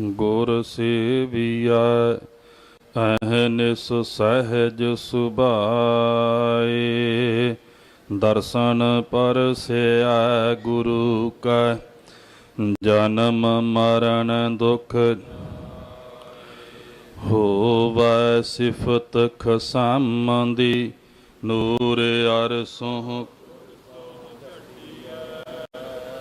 ਗੁਰ ਸੇਵੀਆ ਅਹਨਿਸ ਸਹਿਜ ਸੁਭਾਏ। ਦਰਸ਼ਨ ਪਰਸਿਆ ਗੁਰੂ ਕਾ, ਜਨਮ ਮਰਨ ਦੁਖ ਹੋਵੈ ਸਿਫਤ ਖਸਮੰਦੀ। ਨੂਰ ਅਰਸੋਂ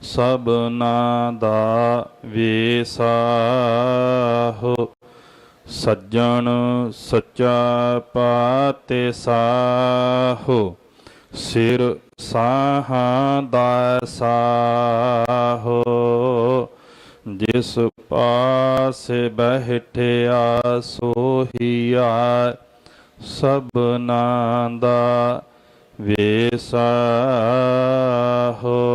ਸਭਨਾ ਦਾ ਵੇਸਾਹੋ। ਸੱਜਣ ਸੱਚਾ ਪਾਤੇ ਸਾਹੋ ਸਿਰ ਸਾਹਾਂ ਦਾ ਸਾਹੋ। ਜਿਸ ਪਾਸ ਬਹਿਠਿਆ ਸੋਹੀਆ। ਸਭਨਾ ਦਾ ਵੇਸਾਹੋ।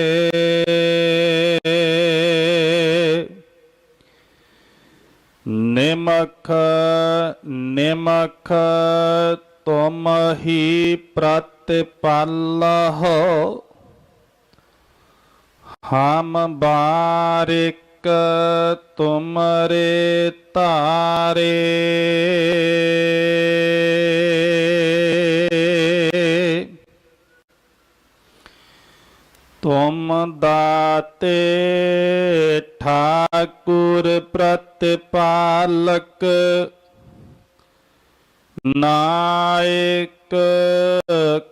ਨਿਮਖ ਨਿਮਖ ਤੁਮ ਹੀ ਪ੍ਰਤਪਾਲ ਹੋ ਹਮ ਬਾਰਿਕ ਤੁਮਰੇ ਤਾਰੇ। ਤੁਮ ਦਾਤੇ ਠਾਕੁਰ ਪ੍ਰਤਪਾਲਕ ਨਾਇਕ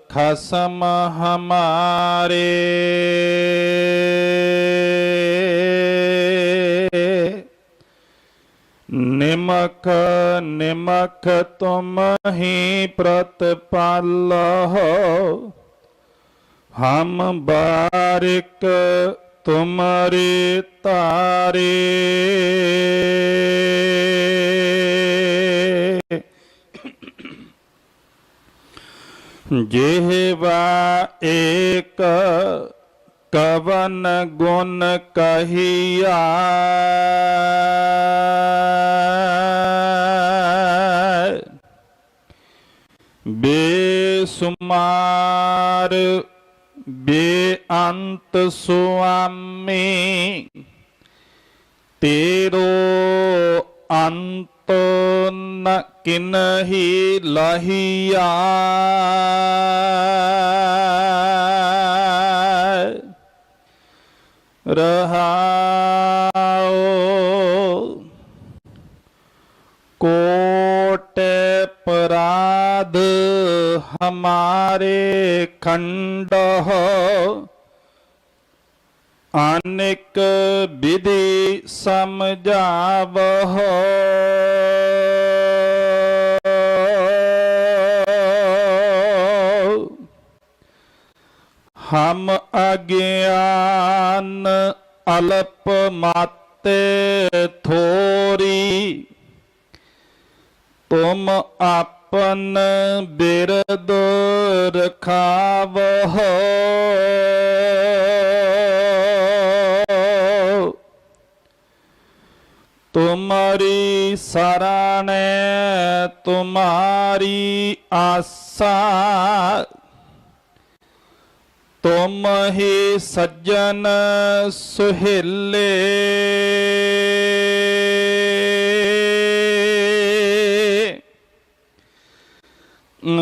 ਖਸਮ ਹਮਾਰੇ। ਨਿਮਕ ਨਿਮਕ ਤੁਮ ਹੀ ਪ੍ਰਤਪਾਲ ਹੋ ਹਮ ਬਾਰਿਕ ਤੁਮਰੇ ਤਾਰੇ ਜਿਹਵਾ ਏਕ ਕਵਨ ਗੁਣ ਕਹੀਆ। ਬੇਸੁਮਾਰ ਬੇਅੰਤ ਸੁਆਮੀ ਤੇਰੋ ਅੰਤ ਨ ਕਿਨਹੀ ਲਹੀਆ। ਰਹਾਉ ਕੋਟ ਪਰਾਧ ਹਮਾਰੇ ਖੰਡ ਹੋ ਅਨੇਕ ਵਿਧि ਸਮਝਾਵਹੁ। ਹਮ ਅਗਿਆਨ ਅਲਪ ਮਾਤੇ ਥੋਰੀ ਤੁਮ ਆਪਨ ਬਿਰਦ ਰਖਾਵਹੁ। ਤੋ ਤੁਮਰੀ ਸਰਣੈ ਤੁਮਾਰੀ ਆਸਾ। ਤੁਮ ਹੀ ਸੱਜਣ ਸੁਹੇਲੇ।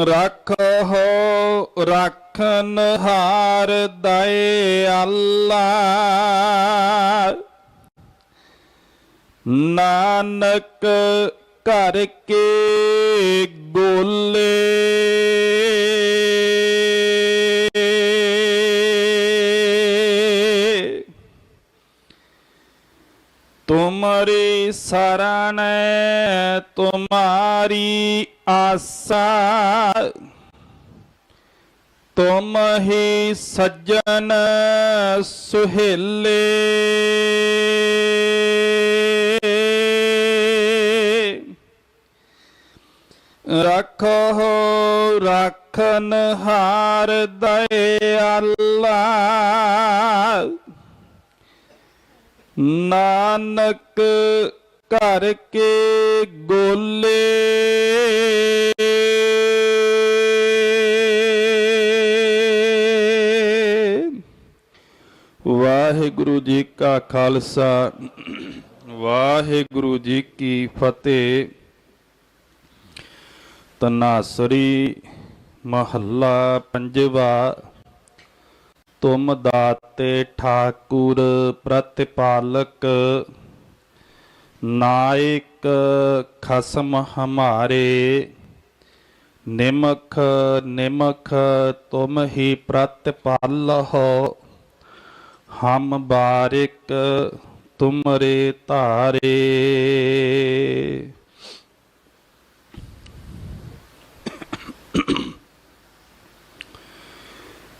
ਰੱਖੋ ਰੱਖਨ ਹਾਰ ਦਇ ਅੱਲਾ ਨਾਨਕ ਘਰ ਕੇ ਗੋਲੇ ਤੁਮਰੀ ਸਰਣ ਤੁਮਾਰੀ ਆਸਾ। ਤੁਮ ਹੀ ਸੱਜਣ ਸੁਹੇਲੇ। ਰੱਖੋ ਰੱਖਨ ਹਾਰ ਦਇ ਨਾਨਕ ਘਰ ਕੇ ਗੋਲੇ। ਵਾਹਿਗੁਰੂ ਜੀ ਕਾ ਖਾਲਸਾ, ਵਾਹਿਗੁਰੂ ਜੀ ਕੀ ਫਤਿਹ। ਤਨਾਸਰੀ ਮਹੱਲਾ ਪੰਜਵਾ, ਤੁਮ ਦਾਤੇ ਠਾਕੁਰ ਪ੍ਰਤਿਪਾਲਕ, ਨਾਇਕ ਖਸਮ ਹਮਾਰੇ, ਨਿਮਖ ਨਿਮਖ ਤੁਮ ਹੀ ਪ੍ਰਤਿਪਾਲਹੁ, ਹਮ ਬਾਰਿਕ ਤੁਮਰੇ ਧਾਰੇ।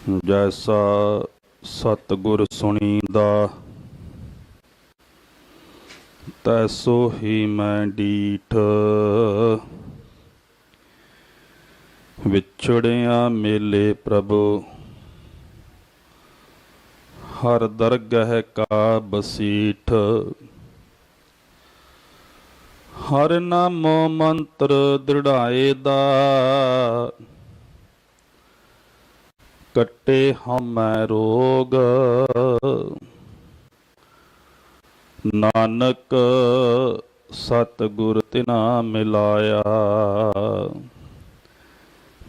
ਜੈਸਾ ਸਤਿਗੁਰ ਸੁਣੀਦਾ, ਤੈਸੋ ਹੀ ਮੈਂ ਡੀਠ। ਵਿਛੜਿਆ ਮੇਲੇ ਪ੍ਰਭੂ, ਹਰ ਦਰਗਹਿ ਕਾ ਬਸੀਠ। ਹਰ ਨਾਮੋ ਮੰਤਰ ਦ੍ਰਿੜਾਏ ਦਾ ਕੱਟੇ ਹਮੈ ਰੋਗ। ਨਾਨਕ ਸਤਿਗੁਰ ਤਿਨਾ ਮਿਲਾਇਆ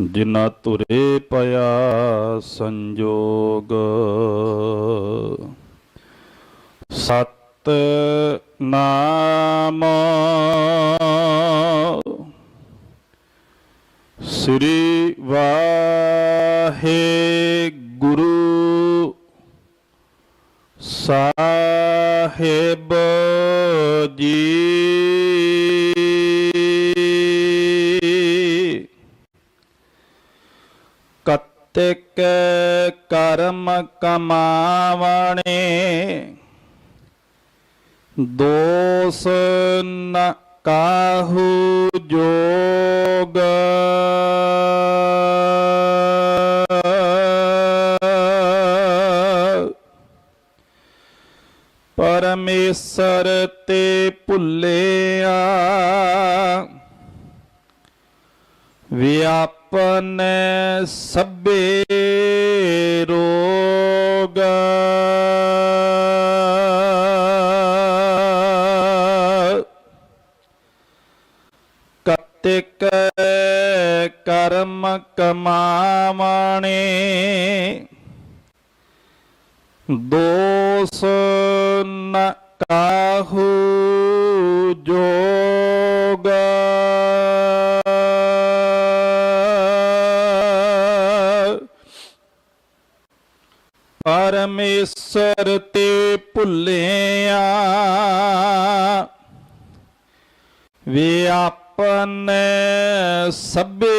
ਜਿਨਾ ਤੁਰੇ ਪਿਆ ਸੰਜੋਗ। ਸਤ ਨਾਮ ਸ੍ਰੀ ਵਾ ਸਾਹਿਬ ਜੀ। ਕਤਿਕ ਕਰਮ ਕਮਾਵਣੇ ਦੋਸ ਨ ਕਾਹੂ ਜੋਗ। ਪਰਮੇਸ਼ਰ ਤੇ ਭੁੱਲਿਆ। ਵਿਆਪਨ ਸਭੇ ਰੋਗ। ਕਤਿਕ ਕਰਮ ਕਮਾ ਪਰਮੇਸ਼ਰ ਤੇ ਭੁੱਲਿਆ। ਵਿਆਪਨ ਸਭੇ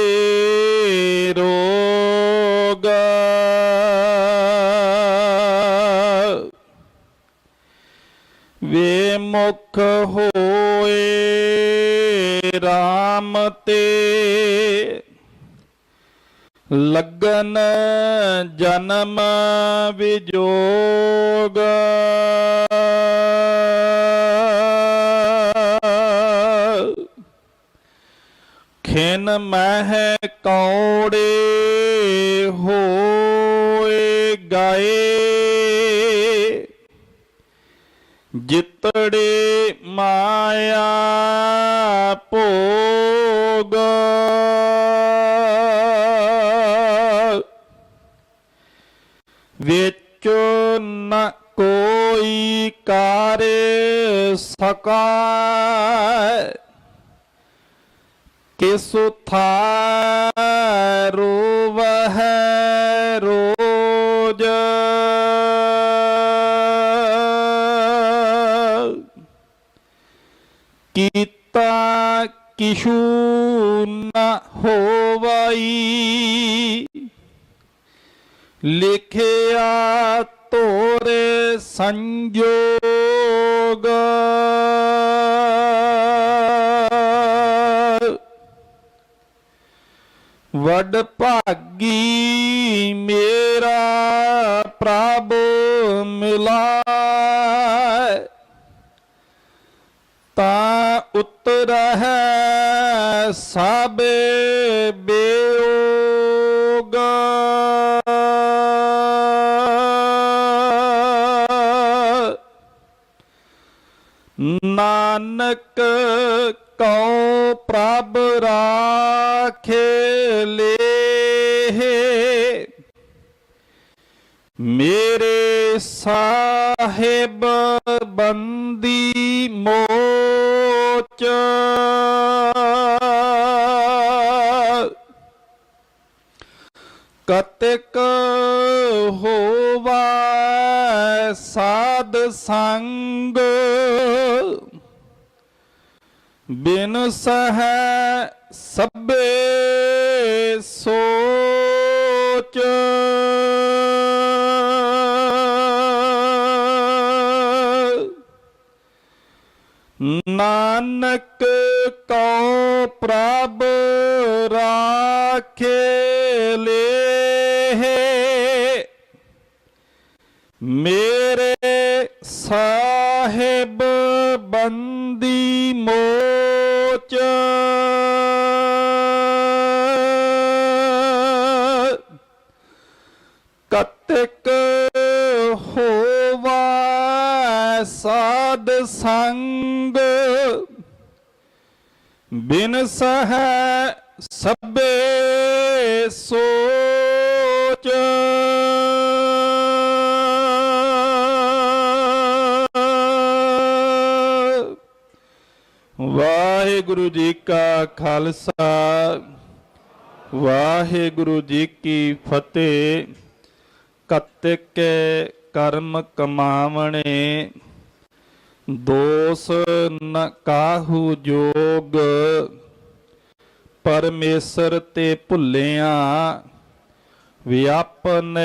ਰੋਗ। ਵੇ ਮੁਖ ਹੋਏ RAM ਤੇ ਲਗਨ ਜਨਮ ਵਿਜੋਗ। ਖੇਨ ਮਹਿ ਕੌੜੇ ਹੋਏ ਗਏ। ਜਿਤੜੇ ਮਾਇਆ ਭੋ कर सक किसु था रोव है रोज। किता किशु न हो लिखिया तोरे संजो ਵਡ ਭਾਗੀ ਮੇਰਾ ਪ੍ਰਭ ਮਿਲਾਏ। ਤਾਂ ਉਤਰ ਹੈ ਸਾਬੇ ਬੇਓ ਨਾਨਕ ਕਉ ਪ੍ਰਭ ਰਾਖੇ ਲੇ ਮੇਰੇ ਸਾਹਿਬ ਬੰਦੀ ਮੋਚ। ਕਤਕ ਹੋਵਾ ਸਾਧ ਸੰਗ ਬਿਨ ਸਹਿ ਸਭੇ ਸੋਚ ਨਾਨਕ ਕਉ ਪ੍ਰਭ ਰਾਖੇ ਲੇ ਮੇਰੇ ਸਾਹਿਬ ਬੰਦੀ ਮੋਚ। ਕਤਕ ਹੋਵਾ ਸਾਧ ਸੰਗ। ਬਿਨ ਸਹਿ ਸਭੇ ਸੋਚ ਵਾਹਿਗੁਰੂ ਜੀ ਕਾ ਖਾਲਸਾ, ਵਾਹਿਗੁਰੂ ਜੀ ਕੀ ਫਤਿਹ। ਕਤਿਕ ਕਰਮ ਕਮਾਵਣੇ, ਦੋਸ ਨ ਕਾਹੂ ਜੋਗ। ਪਰਮੇਸ਼ਰ ਤੇ ਭੁੱਲਿਆ, ਵਿਆਪਨ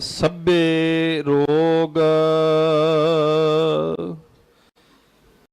ਸਭੇ ਰੋਗ।